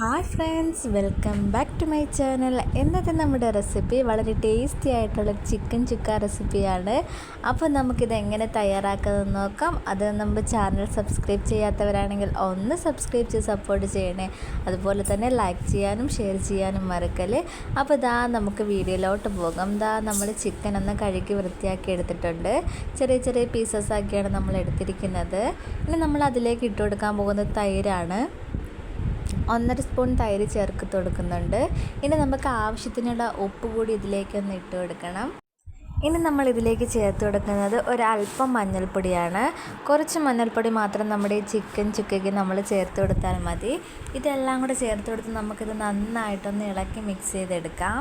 Hi friends welcome back to my channel. ഇന്നത്തെ നമ്മുടെ recipe വളരെ ടേസ്റ്റി ആയിട്ടുള്ള ചിക്കൻ ചുക്ക റെസിപ്പിയാണ്. അപ്പോൾ നമുക്കിത് എങ്ങനെ തയ്യാറാക്കാമെന്ന് നോക്കാം. അത് നമ്മുടെ ചാനൽ സബ്സ്ക്രൈബ് ചെയ്യാത്തവരാണെങ്കിൽ ഒന്ന് സബ്സ്ക്രൈബ് ചെയ്ത് സപ്പോർട്ട് ചെയ്യണേ. അതുപോലെ തന്നെ ലൈക്ക് ചെയ്യാനും ഷെയർ ചെയ്യാനും മറക്കൽ അപ്പോൾ ഇതാ നമുക്ക് വീഡിയോയിലോട്ട് പോകാം. ഇതാ നമ്മൾ ചിക്കൻ ഒന്ന് കഴുകി വൃത്തിയാക്കി എടുത്തിട്ടുണ്ട്. ചെറിയ ചെറിയ പീസസ് ആക്കിയാണ് നമ്മൾ എടുത്തിരിക്കുന്നത്. ഇനി നമ്മൾ അതിലേക്ക് ഇട്ടുകൊടുക്കാൻ പോകുന്നത് തൈരാണ്. ഒന്നര സ്പൂൺ തൈര് ചേർത്ത് കൊടുക്കുന്നുണ്ട്. ഇനി നമുക്ക് ആവശ്യത്തിനുള്ള ഉപ്പ് കൂടി ഇതിലേക്ക് ഒന്ന് ഇട്ട് കൊടുക്കണം. ഇനി നമ്മൾ ഇതിലേക്ക് ചേർത്ത് കൊടുക്കുന്നത് ഒരല്പം മഞ്ഞൾപ്പൊടിയാണ്. കുറച്ച് മഞ്ഞൾപ്പൊടി മാത്രം നമ്മുടെ ഈ ചിക്കൻ ചുക്കയ്ക്ക് നമ്മൾ ചേർത്ത് കൊടുത്താൽ മതി. ഇതെല്ലാം കൂടെ ചേർത്ത് കൊടുത്ത് നമുക്കിത് നന്നായിട്ടൊന്ന് ഇളക്കി മിക്സ് ചെയ്തെടുക്കാം.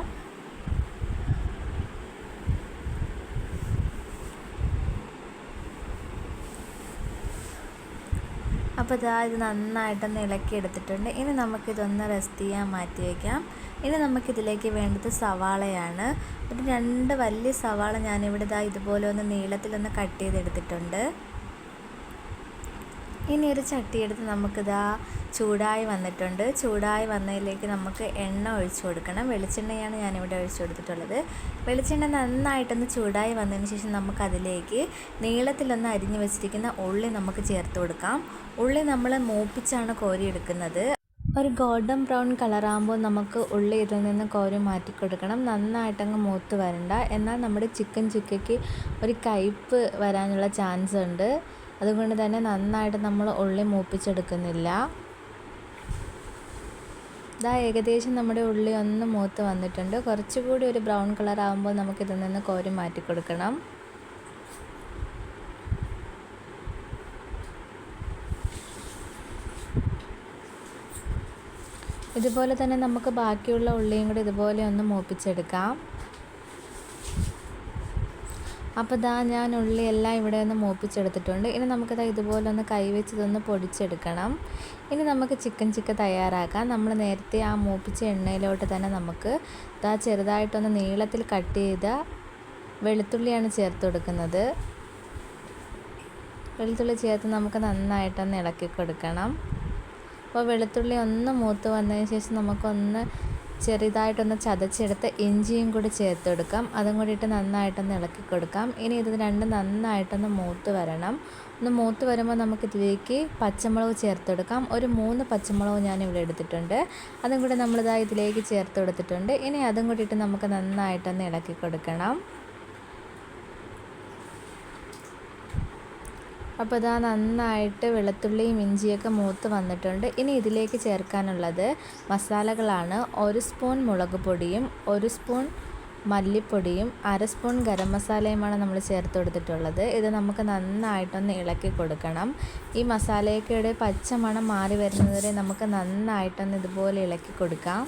അപ്പോൾ ഇതാ ഇത് നന്നായിട്ടൊന്ന് ഇളക്കി എടുത്തിട്ടുണ്ട്. ഇനി നമുക്കിതൊന്ന് റെസ്റ്റ് ചെയ്യാൻ മാറ്റി വയ്ക്കാം ഇനി നമുക്കിതിലേക്ക് വേണ്ടത് സവാളയാണ്. ഒരു രണ്ട് വലിയ സവാള ഞാനിവിടെ ഇതാ ഇതുപോലെ ഒന്ന് നീളത്തിലൊന്ന് കട്ട് ചെയ്തെടുത്തിട്ടുണ്ട്. ഇനി ഒരു ചട്ടിയെടുത്ത് നമുക്കിതാ ചൂടായി വന്നിട്ടുണ്ട്. ചൂടായി വന്നതിലേക്ക് നമുക്ക് എണ്ണ ഒഴിച്ചു കൊടുക്കണം. വെളിച്ചെണ്ണയാണ് ഞാനിവിടെ ഒഴിച്ചു കൊടുത്തിട്ടുള്ളത്. വെളിച്ചെണ്ണ നന്നായിട്ടൊന്ന് ചൂടായി വന്നതിന് ശേഷം നമുക്കതിലേക്ക് നീളത്തിലൊന്ന് അരിഞ്ഞു വെച്ചിരിക്കുന്ന ഉള്ളി നമുക്ക് ചേർത്ത് കൊടുക്കാം. ഉള്ളി നമ്മൾ മൂപ്പിച്ചാണ് കോരിയെടുക്കുന്നത് ഒരു ഗോൾഡൻ ബ്രൗൺ കളറാകുമ്പോൾ നമുക്ക് ഉള്ളി ഇതിൽ നിന്ന് കോരി മാറ്റി കൊടുക്കണം. നന്നായിട്ടങ്ങ് മൂത്ത് വരണ്ട. എന്നാൽ നമ്മുടെ ചിക്കൻ ചുക്കയ്ക്ക് ഒരു കയ്പ്പ് വരാനുള്ള ചാൻസ് ഉണ്ട്. അതുകൊണ്ട് തന്നെ നന്നായിട്ട് നമ്മൾ ഉള്ളി മൂപ്പിച്ചെടുക്കുന്നില്ല. ഇതാ ഏകദേശം നമ്മുടെ ഉള്ളി ഒന്ന് മൂത്ത് വന്നിട്ടുണ്ട്. കുറച്ചുകൂടി ഒരു ബ്രൗൺ കളർ ആകുമ്പോൾ നമുക്കിതിൽ നിന്ന് കോരി മാറ്റി കൊടുക്കണം. ഇതുപോലെ തന്നെ നമുക്ക് ബാക്കിയുള്ള ഉള്ളിയും കൂടി ഇതുപോലെ ഒന്ന് മൂപ്പിച്ചെടുക്കാം. അപ്പോൾ ഇതാ ഞാൻ ഉള്ളി എല്ലാം ഇവിടെ ഒന്ന് മൂപ്പിച്ചെടുത്തിട്ടുണ്ട്. ഇനി നമുക്കിതാ ഇതുപോലെ ഒന്ന് ഇതൊന്ന് പൊടിച്ചെടുക്കണം. ഇനി നമുക്ക് ചിക്കൻ ചിക്ക തയ്യാറാക്കാം. നമ്മൾ നേരത്തെ ആ മൂപ്പിച്ച എണ്ണയിലോട്ട് തന്നെ നമുക്ക് ഇതാ ചെറുതായിട്ടൊന്ന് നീളത്തിൽ കട്ട് ചെയ്ത വെളുത്തുള്ളിയാണ് ചേർത്ത് കൊടുക്കുന്നത്. വെളുത്തുള്ളി ചേർത്ത് നമുക്ക് നന്നായിട്ടൊന്ന് ഇളക്കി കൊടുക്കണം. അപ്പോൾ വെളുത്തുള്ളി ഒന്ന് മൂത്ത് വന്നതിന് ശേഷം നമുക്കൊന്ന് ചെറുതായിട്ടൊന്ന് ചതച്ചെടുത്ത് ഇഞ്ചിയും കൂടി ചേർത്ത് കൊടുക്കാം അതും കൂടിയിട്ട് നന്നായിട്ടൊന്ന് ഇളക്കി കൊടുക്കാം. ഇനി ഇത് രണ്ടും നന്നായിട്ടൊന്ന് മൂത്ത് വരണം. ഒന്ന് മൂത്ത് വരുമ്പോൾ നമുക്ക് ഇതിലേക്ക് പച്ചമുളക് ചേർത്ത് കൊടുക്കാം ഒരു മൂന്ന് പച്ചമുളക് ഞാൻ ഇവിടെ എടുത്തിട്ടുണ്ട്. അതും കൂടി നമ്മളിതാ ഇതിലേക്ക് ചേർത്ത് കൊടുത്തിട്ടുണ്ട് ഇനി അതും കൂടിയിട്ട് നമുക്ക് നന്നായിട്ടൊന്ന് ഇളക്കി കൊടുക്കണം. അപ്പോൾ ഇതാ നന്നായിട്ട് വെളുത്തുള്ളിയും ഇഞ്ചിയൊക്കെ മൂത്ത് വന്നിട്ടുണ്ട്. ഇനി ഇതിലേക്ക് ചേർക്കാനുള്ളത് മസാലകളാണ്. ഒരു സ്പൂൺ മുളക് പൊടിയും ഒരു സ്പൂൺ മല്ലിപ്പൊടിയും അര സ്പൂൺ ഗരം മസാലയുമാണ് നമ്മൾ ചേർത്ത് കൊടുത്തിട്ടുള്ളത്. ഇത് നമുക്ക് നന്നായിട്ടൊന്ന് ഇളക്കി കൊടുക്കണം. ഈ മസാലയൊക്കെയുടെ പച്ചമണം മാറി വരുന്നതുവരെ നമുക്ക് നന്നായിട്ടൊന്ന് ഇതുപോലെ ഇളക്കി കൊടുക്കാം.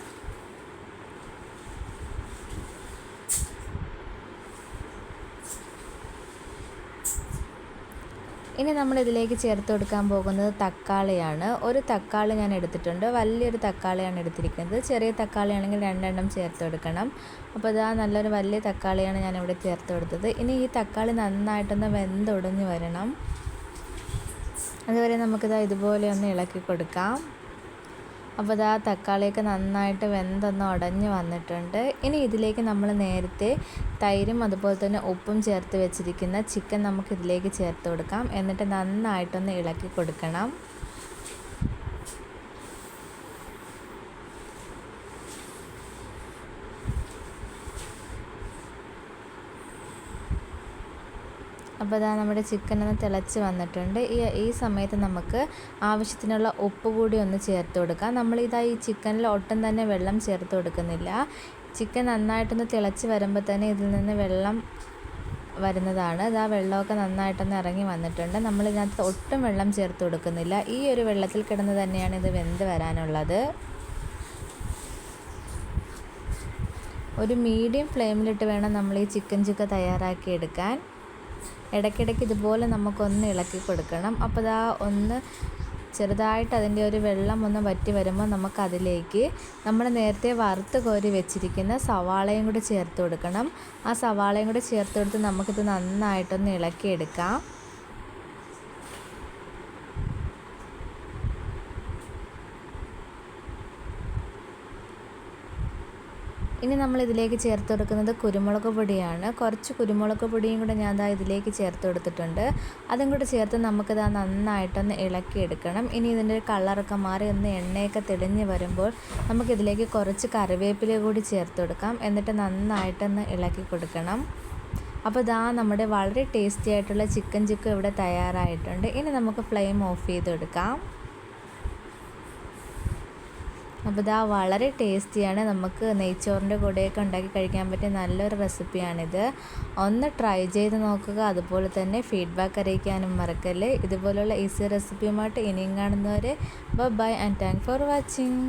ഇനി നമ്മൾ ഇതിലേക്ക് ചേർത്ത് കൊടുക്കാൻ പോകുന്നത് തക്കാളിയാണ്. ഒരു തക്കാളി ഞാൻ എടുത്തിട്ടുണ്ട്. വലിയൊരു തക്കാളിയാണ് എടുത്തിരിക്കുന്നത്. ചെറിയ തക്കാളിയാണെങ്കിൽ രണ്ടെണ്ണം ചേർത്ത് കൊടുക്കണം. അപ്പോൾ ഇതാ നല്ലൊരു വലിയ തക്കാളിയാണ് ഞാൻ ഇവിടെ ചേർത്ത് കൊടുത്തത്. ഇനി ഈ തക്കാളി നന്നായിട്ടൊന്ന് വെന്തൊടഞ്ഞ് വരണം. അതുവരെ നമുക്കിതാ ഇതുപോലെ ഒന്ന് ഇളക്കി കൊടുക്കാം. അപ്പോൾ ഇതാ തക്കാളിയൊക്കെ നന്നായിട്ട് വെന്തൊന്ന് ഉടഞ്ഞ് വന്നിട്ടുണ്ട്. ഇനി ഇതിലേക്ക് നമ്മൾ നേരത്തെ തൈരും അതുപോലെ തന്നെ ഉപ്പും ചേർത്ത് വെച്ചിരിക്കുന്ന ചിക്കൻ നമുക്ക് ഇതിലേക്ക് ചേർത്ത് കൊടുക്കാം. എന്നിട്ട് നന്നായിട്ടൊന്ന് ഇളക്കി കൊടുക്കണം. അപ്പോൾ ഇതാ നമ്മുടെ ചിക്കൻ ഒന്ന് തിളച്ച് വന്നിട്ടുണ്ട്. ഈ ഈ സമയത്ത് നമുക്ക് ആവശ്യത്തിനുള്ള ഉപ്പ് കൂടി ഒന്ന് ചേർത്ത് കൊടുക്കാം. നമ്മളിതാ ഈ ചിക്കനിൽ ഒട്ടും തന്നെ വെള്ളം ചേർത്ത് കൊടുക്കുന്നില്ല. ചിക്കൻ നന്നായിട്ടൊന്ന് തിളച്ച് വരുമ്പോൾ തന്നെ ഇതിൽ നിന്ന് വെള്ളം വരുന്നതാണ്. ഇതാ വെള്ളമൊക്കെ നന്നായിട്ടൊന്ന് ഇറങ്ങി വന്നിട്ടുണ്ട്. നമ്മൾ ഇതിനകത്ത് ഒട്ടും വെള്ളം ചേർത്ത് കൊടുക്കുന്നില്ല. ഈ ഒരു വെള്ളത്തിൽ കിടന്ന് തന്നെയാണ് ഇത് വെന്ത് വരാനുള്ളത്. ഒരു മീഡിയം ഫ്ലെയിമിലിട്ട് വേണം നമ്മൾ ഈ ചിക്കൻ ചുക്ക തയ്യാറാക്കി എടുക്കാൻ ഇടയ്ക്കിടയ്ക്ക് ഇതുപോലെ നമുക്കൊന്ന് ഇളക്കി കൊടുക്കണം. അപ്പോൾ ഇതാ ഒന്ന് ചെറുതായിട്ട് അതിന്റെ ഒരു വെള്ളം ഒന്ന് വറ്റി വരുമ്പോൾ നമുക്കതിലേക്ക് നമ്മൾ നേരത്തെ വറുത്ത് കോരി വെച്ചിരിക്കുന്ന സവാളയും കൂടി ചേർത്ത് കൊടുക്കണം. ആ സവാളയും കൂടി ചേർത്ത് കൊടുത്ത് നമുക്കിത് നന്നായിട്ടൊന്ന് ഇളക്കിയെടുക്കാം. ഇനി നമ്മൾ ഇതിലേക്ക് ചേർത്ത് കൊടുക്കുന്നത് കുരുമുളക് പൊടിയാണ്. കുറച്ച് കുരുമുളക് പൊടിയും കൂടെ ഞാൻ ദാ ഇതിലേക്ക് ചേർത്ത് കൊടുത്തിട്ടുണ്ട് അതും കൂടെ ചേർത്ത് നമുക്കിത് നന്നായിട്ടൊന്ന് ഇളക്കി എടുക്കണം ഇനി ഇതിന്റെ ഒരു കളറൊക്കെ മാറി ഒന്ന് എണ്ണയൊക്കെ തെളിഞ്ഞ് വരുമ്പോൾ നമുക്കിതിലേക്ക് കുറച്ച് കറിവേപ്പില കൂടി ചേർത്ത് കൊടുക്കാം എന്നിട്ട് നന്നായിട്ടൊന്ന് ഇളക്കി കൊടുക്കണം. അപ്പോൾ ഇതാ നമ്മുടെ വളരെ ടേസ്റ്റി ആയിട്ടുള്ള ചിക്കൻ ചിക്കൻ ഇവിടെ തയ്യാറായിട്ടുണ്ട്. ഇനി നമുക്ക് ഫ്ലെയിം ഓഫ് ചെയ്ത് കൊടുക്കാം അപ്പോൾ ഇതാ വളരെ ടേസ്റ്റിയാണ്. നമുക്ക് നെയ്ച്ചോറിന്റെ കൂടെയൊക്കെ ഉണ്ടാക്കി കഴിക്കാൻ പറ്റിയ നല്ലൊരു റെസിപ്പിയാണിത്. ഒന്ന് ട്രൈ ചെയ്ത് നോക്കുക. അതുപോലെ തന്നെ ഫീഡ്ബാക്ക് അറിയിക്കാനും മറക്കല്ലേ. ഇതുപോലുള്ള ഈസി റെസിപ്പിയുമായിട്ട് ഇനിയും കാണുന്നവരെ bye and thank for watching.